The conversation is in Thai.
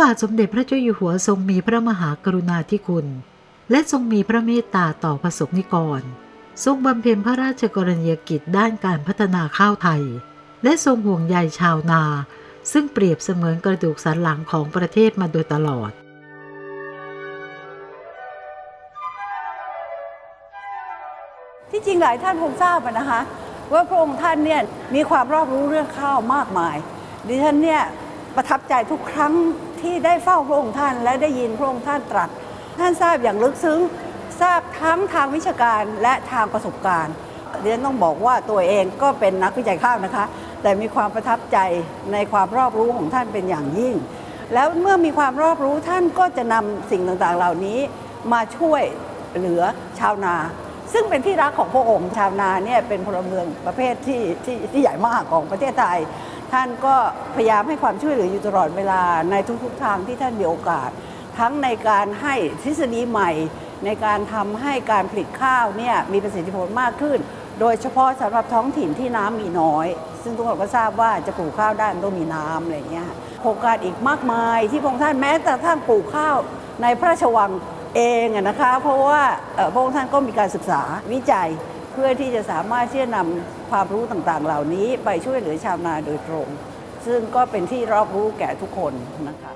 บาทสมเด็จพระเจ้าอยู่หัวทรงมีพระมหากรุณาธิคุณ และทรงมีพระเมตตาต่อประสบนิกร ทรงบำเพ็ญพระราชกรณียกิจด้านการพัฒนาข้าวไทย และทรงห่วงใยชาวนา ซึ่งเปรียบเสมือนกระดูกสันหลังของประเทศมาโดยตลอดที่จริงหลายท่านคงทราบนะคะว่าพระองค์ท่านเนี่ยมีความรอบรู้เรื่องข้าวมากมาย ดิฉันเนี่ยประทับใจทุกครั้ง ที่ได้เฝ้าพระองค์ท่าน และได้ยินพระองค์ท่านตรัส ท่านทราบอย่างลึกซึ้งทราบทั้งทางวิชาการและทางประสบการณ์ดิฉันต้องบอกว่าตัวเองก็เป็นนักวิจัยข้าวนะคะ แต่มีความประทับใจในความรอบรู้ของท่านเป็นอย่างยิ่ง แล้วเมื่อมีความรอบรู้ท่านก็จะนำสิ่งต่างๆเหล่านี้มาช่วยเหลือชาวนา ซึ่งเป็นที่รักของพระองค์ชาวนาเนี่ยเป็นพลเมืองประเภทที่ที่ที่ใหญ่มากของประเทศไทย ท่านก็พยายามให้ความช่วยเหลืออยู่ตลอดเวลาในทุกๆทางที่ท่านมีโอกาส ทั้งในการให้ทฤษฎีใหม่ ในการทำให้การผลิตข้าวเนี่ยมีประสิทธิผลมากขึ้น โดยเฉพาะสำหรับท้องถิ่นที่น้ำมีน้อย ซึ่งทุกคนก็ทราบว่าจะปลูกข้าวได้มันต้องมีน้ำอะไรเงี้ยโครงการอีกมากมายที่พระองค์ท่านแม้แต่ท่านปลูกข้าวในพระราชวังเองอะนะคะ เพราะว่าพระองค์ท่านก็มีการศึกษาวิจัยเพื่อที่จะสามารถที่จะนำ ความรู้ต่างๆ เหล่านี้ไปช่วยเหลือชาวนาโดยตรง ซึ่งก็เป็นที่รอบรู้แก่ทุกคนนะคะ